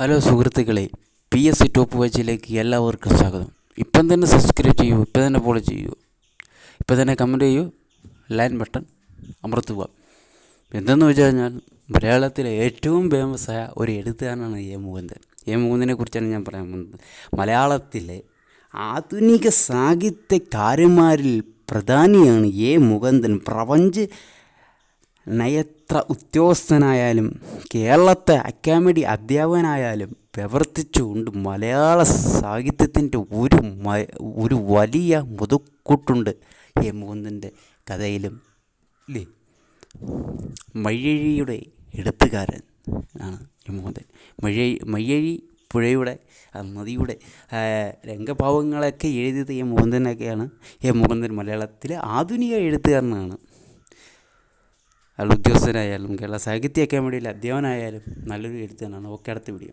Hello സുഹൃത്തുക്കളെ P S C top വാച്ചിലേക്ക് എല്ലാവർക്കും സ്വാഗതം. ഇപ്പം തന്നെ സബ്സ്ക്രൈബ് ചെയ്യൂ ഇപ്പം തന്നെ ഫോളോ ചെയ്യൂ. ഇപ്പം തന്നെ കമന്റ് ചെയ്യൂ ലൈൻ ബട്ടൺ അമർത്തുക. എന്തെന്ന് വെച്ച് കഴിഞ്ഞാൽ മലയാളത്തിലെ ഏറ്റവും ഫേമസായ ഒരു എഴുത്തുകാരനാണ് എ മുകുന്ദൻ. എ മുകുന്ദനെ കുറിച്ചാണ് ഞാൻ പറയാൻ പോകുന്നത്. മലയാളത്തിലെ ആധുനിക സാഹിത്യകാരന്മാരിൽ പ്രധാനിയാണ് എ മുകുന്ദൻ. പ്രപഞ്ച നയത്ര ഉദ്യോഗസ്ഥനായാലും കേരളത്തെ അക്കാമഡി അധ്യാപകനായാലും പ്രവർത്തിച്ചുകൊണ്ട് മലയാള സാഹിത്യത്തിന്റെ ഒരു ഒരു വലിയ മുതുക്കൂട്ടുണ്ട് ഹേമകുന്ദന്റെ കഥയിലും ഇല്ലേ മയ്യഴിയുടെ എടുത്തുകാരൻ ആണ് ഹേമകുന്ദൻ. മയ്യഴി മയ്യഴി പുഴയുടെ നദിയുടെ രംഗഭാവങ്ങളൊക്കെ എഴുതിയത് എ മുകുന്ദനൊക്കെയാണ് എ മുകുന്ദൻ മലയാളത്തിലെ ആധുനിക എഴുത്തുകാരനാണ്. അയാൾ ഉദ്യോഗസ്ഥനായാലും കേരള സാഹിത്യ അക്കാദമിയുടെ അധ്യാപനായാലും നല്ലൊരു എഴുത്തുകാരനാണ്. ഓക്കെ അടുത്ത വീഡിയോ